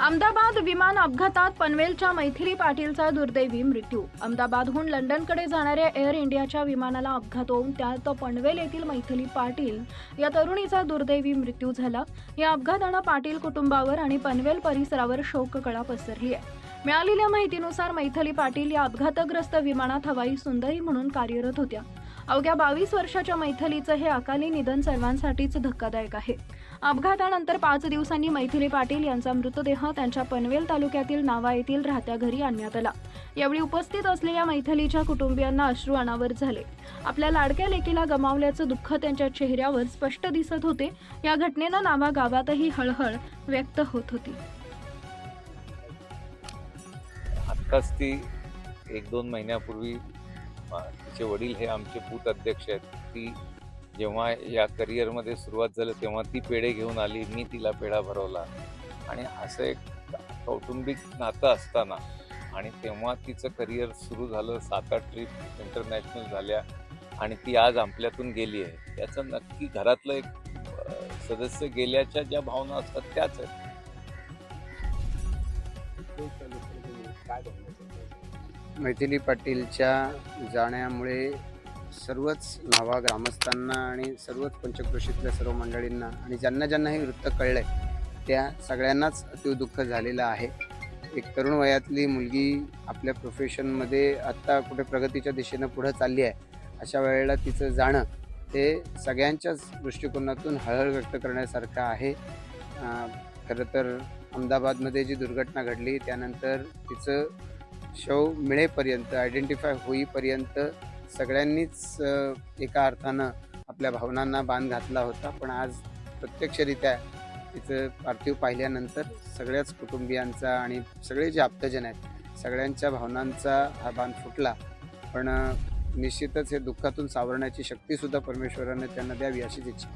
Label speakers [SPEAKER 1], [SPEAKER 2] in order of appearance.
[SPEAKER 1] अहमदाबाद विमान अपघातात पनवेलच्या मैथिली पाटीलचा दुर्दैवी मृत्यू. अहमदाबादहून लंडनकडे जाणाऱ्या एअर इंडियाच्या विमानाला अपघात होऊन त्यात पनवेल येथील मैथिली पाटील या तरुणीचा दुर्दैवी मृत्यू झाला. या अपघातानं पाटील कुटुंबावर आणि पनवेल परिसरावर शोककळा पसरली आहे. मिळालेल्या माहितीनुसार मैथली पाटील या अपघातग्रस्त विमानात हवाई सुंदरी म्हणून कार्यरत होत्या. अवघ्या बावीस वर्षाच्या मैथिलीचं हे अकाली निधन सर्वांसाठीच धक्कादायक आहे. अपघातानंतर पाच दिवसांनी मैथिली पाटील यांचा मृतदेह त्यांच्या पनवेल तालुक्यातील नावा येथील राहत्या घरी आणण्यात आला. यावेळी उपस्थित असलेल्या मैथिलीच्या कुटुंबियांना अश्रू अनावर झाले. आपल्या लाडक्या लेकीला गमावल्याचं दुःख त्यांच्या चेहऱ्यावर स्पष्ट दिसत होते. या घटनेनं नावा गावातही हळहळ व्यक्त होत होती.
[SPEAKER 2] आत्ताच ती एक दोन महिन्यापूर्वी तिचे वडील हे आमचे भूत अध्यक्ष आहेत. ती जेव्हा या करिअरमध्ये सुरुवात झालं तेव्हा ती पेढे घेऊन आली मी तिला पेढा भरवला. आणि असं एक कौटुंबिक नातं असताना आणि तेव्हा तिचं करिअर सुरू झालं सात आठ ट्रिप इंटरनॅशनल झाल्या आणि ती आज आपल्यातून गेली आहे. याचं नक्की घरातलं एक सदस्य गेल्याच्या ज्या भावना असतात त्याच आहेत?
[SPEAKER 3] मैथिली पाटीलच्या जाण्यामुळे सर्वच नावा ग्रामस्थांना आणि सर्वच पंचक्रोशीतल्या सर्व मंडळींना आणि ज्यांना ज्यांना हे वृत्त कळलंय त्या सगळ्यांनाच अतिव दुःख झालेलं आहे. एक तरुण वयातली मुलगी आपल्या प्रोफेशनमध्ये आत्ता कुठे प्रगतीच्या दिशेनं पुढं चालली आहे अशा वेळेला तिचं जाणं हे सगळ्यांच्याच दृष्टिकोनातून हळहळ व्यक्त करण्यासारखं आहे. खरं तर अहमदाबादमध्ये जी दुर्घटना घडली त्यानंतर तिचं शव मिळेपर्यंत आयडेंटिफाय होईपर्यंत सगळ्यांनीच एका अर्थानं आपल्या भावनांना बांध घातला होता. पण आज प्रत्यक्षरित्या तिचं पार्थिव पाहिल्यानंतर सगळ्याच कुटुंबियांचा आणि सगळे जे आप्तजन आहेत सगळ्यांच्या भावनांचा हा बांध फुटला. पण निश्चितच हे दुःखातून सावरण्याची शक्तीसुद्धा परमेश्वराने त्यांना द्यावी अशीच इच्छा